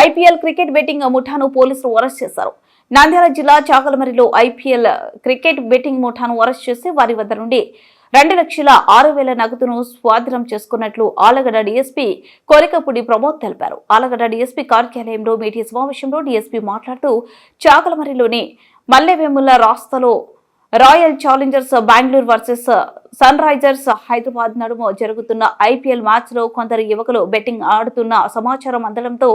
IPL cricket betting ముఠాను పోలీసులు arrest చేశారు. నంద్యాల జిల్లా చాకలమరిలో ఐపీఎల్ క్రికెట్ బెట్టింగ్ ముఠాను అరెస్ట్ చేసి వారి వద్ద నుండి రెండు లక్షల ఆరు వేల నగదును స్వాధీనం చేసుకున్నట్లు ఆలగడ్డ డీఎస్పీ కోరికపూడి ప్రమోద్ తెలిపారు. ఆలగడ్డ డీఎస్పీ కార్యాలయంలో మీడియా సమావేశంలో డీఎస్పీ మాట్లాడుతూ చాకలమరిలోని Mallevemula రాస్తాలో Royal Challengers Bengaluru versus Sunrisers Hyderabad నడుమ జరుగుతున్న ఐపీఎల్ మ్యాచ్లో కొందరు యువకులు బెట్టింగ్ ఆడుతున్న సమాచారం అందడంతో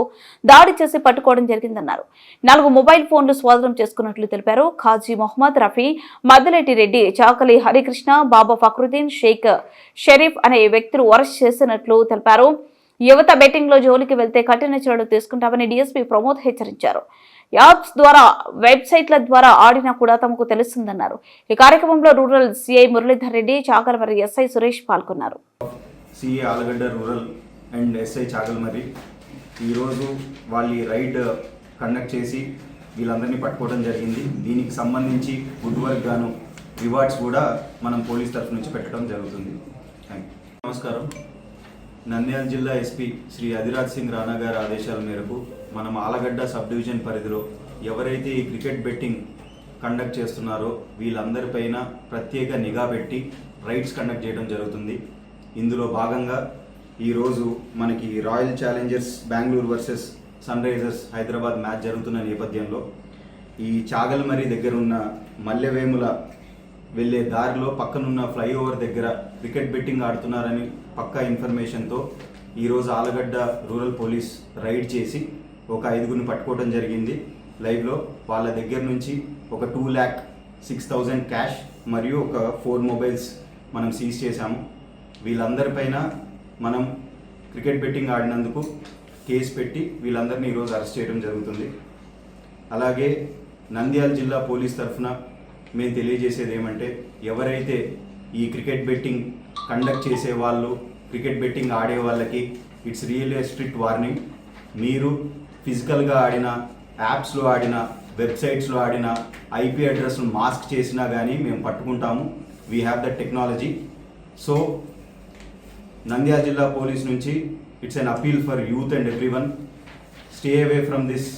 దాడి చేసి పట్టుకోవడం జరిగిందన్నారు. నాలుగు మొబైల్ ఫోన్లు స్వాధీనం చేసుకున్నట్లు తెలిపారు. ఖాజీ మొహమ్మద్ రఫీ మద్దిరెడ్డి రెడ్డి చాకలి హరికృష్ణ బాబా ఫక్రుద్దీన్ షేక్ షరీఫ్ అనే వ్యక్తులు అరెస్ట్ చేసినట్లు తెలిపారు. యువత బెట్టింగ్లో జోలికి వెళ్తే కఠిన చర్యలు తీసుకుంటామని డీఎస్పీ ప్రమోద్ హెచ్చరించారు. యాప్స్ ద్వారా వెబ్సైట్ల ద్వారా ఆడినా కూడా తమకు తెలుస్తుందన్నారు. ఈ కార్యక్రమంలో rural CI Muralidhar Reddy Chagalamarri SI Suresh పాల్గొన్నారు. CI Allagadda rural and SI Chagalamarri ఈరోజు వాళ్ళ ఈ రైడ్ కండక్ట్ చేసి వీళ్ళందరినీ పట్టుకోవడం జరిగింది. దీనికి సంబంధించి గుడ్ వర్క్ గాను రివార్డ్స్ కూడా మనం పోలీస్ తరఫు నుంచి పెట్టడం జరుగుతుంది. నమస్కారం. నంద్యాల జిల్లా ఎస్పీ శ్రీ అధిరాజ్ సింగ్ రాణా గారి ఆదేశాల మేరకు మనం ఆలగడ్డ సబ్ డివిజన్ పరిధిలో ఎవరైతే ఈ క్రికెట్ బెట్టింగ్ కండక్ట్ చేస్తున్నారో వీళ్ళందరిపైన ప్రత్యేక నిఘా పెట్టి రైడ్స్ కండక్ట్ చేయడం జరుగుతుంది. ఇందులో భాగంగా ఈరోజు మనకి Royal Challengers Bengaluru versus Sunrisers Hyderabad match జరుగుతున్న నేపథ్యంలో ఈ చాగల్మరి దగ్గర ఉన్న మల్లెవేముల వెళ్ళే దారిలో పక్కనున్న ఫ్లైఓవర్ దగ్గర క్రికెట్ బెట్టింగ్ ఆడుతున్నారని పక్కా ఇన్ఫర్మేషన్తో ఈరోజు ఆలగడ్డ రూరల్ పోలీస్ రైడ్ చేసి ఒక ఐదుగురిని పట్టుకోవడం జరిగింది. లైవ్లో వాళ్ళ దగ్గర నుంచి ఒక two lakh six thousand cash మరియు ఒక ఫోర్ మొబైల్స్ మనం సీజ్ చేశాము. వీళ్ళందరిపైన మనం క్రికెట్ బెట్టింగ్ ఆడినందుకు కేసు పెట్టి వీళ్ళందరినీ ఈరోజు అరెస్ట్ చేయడం జరుగుతుంది. అలాగే నంద్యాల జిల్లా పోలీస్ తరఫున మేము తెలియజేసేది ఏమంటే ఎవరైతే ఈ క్రికెట్ బెట్టింగ్ కండక్ట్ చేసే వాళ్ళు క్రికెట్ బెట్టింగ్ ఆడే వాళ్ళకి ఇట్స్ రియల్ స్ట్రిక్ట్ వార్నింగ్. మీరు ఫిజికల్గా ఆడిన యాప్స్లో ఆడిన వెబ్సైట్స్లో ఆడిన ఐపీ అడ్రస్ను మాస్క్ చేసినా కానీ మేము పట్టుకుంటాము. We have the technology so Nandyal జిల్లా పోలీస్ నుంచి it's an appeal for youth and everyone stay away from this